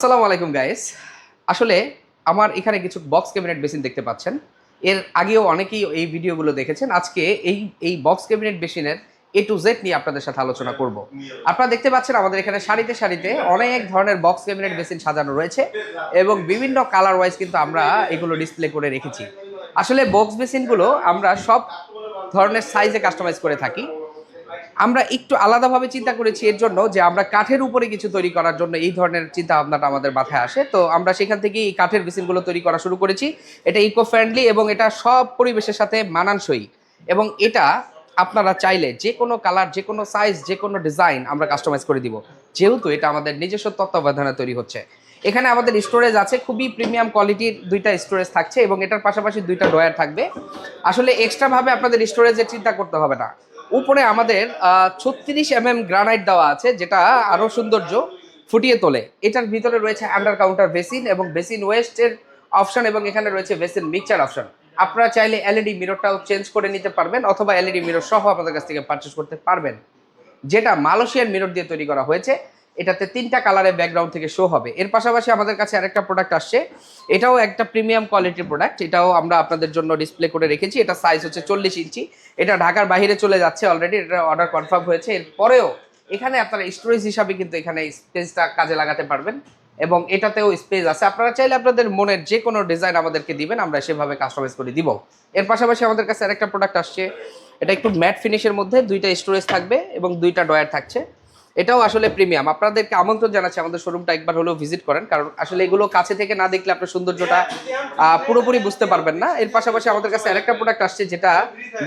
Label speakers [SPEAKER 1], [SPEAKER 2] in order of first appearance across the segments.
[SPEAKER 1] আসসালামু আলাইকুম গাইস আসলে আমার এখানে কিছু বক্স ক্যাবিনেট বেসিন দেখতে পাচ্ছেন। এর আগেও অনেকেই এই ভিডিওগুলো দেখেছেন। আজকে এই এই বক্স ক্যাবিনেট বেসিনের এ টু জেড নিয়ে আপনাদের সাথে আলোচনা করব। আপনারা দেখতে পাচ্ছেন আমাদের এখানে সারিতে সারিতে অনেক ধরনের বক্স ক্যাবিনেট বেসিন সাজানো রয়েছে এবং বিভিন্ন কালার ওয়াইজ কিন্তু আমরা এগুলো ডিসপ্লে করে রেখেছি। আসলে বক্স বেসিনগুলো আমরা সব ধরনের সাইজে কাস্টমাইজ করে থাকি। আমরা একটু আলাদাভাবে চিন্তা করেছি এর জন্য যে আমরা কাঠের উপরে কিছু তৈরি করার জন্য এই ধরনের চিন্তা ভাবনাটা আমাদের মাথায় আসে। তো আমরা সেখান থেকেই এই কাঠের বেসিনগুলো তৈরি করা শুরু করেছি। এটা ইকো ফ্রেন্ডলি এবং এটা সব পরিবেশের সাথে মানানসই। এবং এটা আপনারা চাইলে যে কোনো কালার যে কোনো সাইজ যে কোনো ডিজাইন আমরা কাস্টমাইজ করে দিব। যেহেতু এটা আমাদের নিজস্ব তত্ত্বাবধানে তৈরি হচ্ছে। এখানে আমাদের স্টোরেজ আছে, খুবই প্রিমিয়াম কোয়ালিটির দুইটা স্টোরেজ থাকছে এবং এটার পাশাপাশি দুইটা ডয়ার থাকবে। আসলে এক্সট্রাভাবে আপনাদের স্টোরেজের চিন্তা করতে হবে না। উপরে আমাদের ছত্রিশ এম এম গ্রানাইট দেওয়া আছে, যেটা আরও সৌন্দর্য ফুটিয়ে তোলে। এটার ভিতরে রয়েছে আন্ডার কাউন্টার বেসিন এবং বেসিন ওয়েস্টের অপশন এবং এখানে রয়েছে বেসিন মিক্সচার অপশন আপনারা চাইলে এলইডি মিররটাও চেঞ্জ করে নিতে পারবেন অথবা এলইডি মিরর সহ আপনাদের কাছ থেকে পারচেস করতে পারবেন। যেটা মালয়েশিয়ান মিরর দিয়ে তৈরি করা হয়েছে। এটাতে তিনটা কালারের ব্যাকগ্রাউন্ড থেকে শো হবে। এর পাশাপাশি আমাদের কাছে আরেকটা প্রোডাক্ট আসছে। এটাও একটা প্রিমিয়াম কোয়ালিটির প্রোডাক্ট এটাও আমরা আপনাদের জন্য ডিসপ্লে করে রেখেছি। এটা সাইজ হচ্ছে চল্লিশ ইঞ্চি। এটা ঢাকার বাইরে চলে যাচ্ছে অলরেডি এটা অর্ডার কনফার্ম হয়েছে। এরপরেও এখানে আপনারা স্টোরেজ হিসাবে কিন্তু এখানে স্পেসটা কাজে লাগাতে পারবেন। এবং এটাতেও স্পেস আছে। আপনারা চাইলে আপনাদের মনের যে কোনো ডিজাইন আমাদেরকে দিবেন। আমরা সেভাবে কাস্টমাইজ করে দিব। এর পাশাপাশি আমাদের কাছে আরেকটা প্রোডাক্ট আসছে। এটা একটু ম্যাট ফিনিশের মধ্যে দুইটা স্টোরেজ থাকবে এবং দুইটা ডয়ার থাকছে। এটাও আসলে প্রিমিয়াম আপনাদেরকে আমন্ত্রণ জানাচ্ছি, আমাদের শোরুমটা একবার হলেও ভিজিট করেন, কারণ আসলে এগুলো কাছে থেকে না দেখলে আপনার সৌন্দর্যটা পুরোপুরি বুঝতে পারবেন না। এর পাশাপাশি আমাদের কাছে আরেকটা প্রোডাক্ট আসছে, যেটা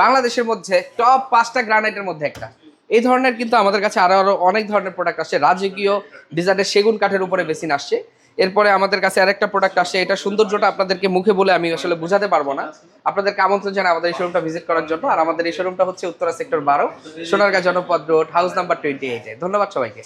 [SPEAKER 1] বাংলাদেশের মধ্যে টপ পাঁচটা গ্রানাইটের মধ্যে একটা। এই ধরনের কিন্তু আমাদের কাছে আরও আরও অনেক ধরনের প্রোডাক্ট আসছে। রাজকীয় ডিজাইনের সেগুন কাঠের উপরে বেসিন আসছে। এরপরে আমাদের কাছে আরেকটা প্রোডাক্ট আসে, এটা সৌন্দর্যটা আপনাদেরকে মুখে বলে আমি আসলে বোঝাতে পারব না। আপনাদেরকে আমন্ত্রণ জানাই আমাদের এই শোরুমটা ভিজিট করার জন্য। আর আমাদের এই শোরুমটা হচ্ছে উত্তরা সেক্টর বারো, সোনারগাঁ জনপদ রোড হাউস নাম্বার টোয়েন্টি এইটে ধন্যবাদ সবাইকে।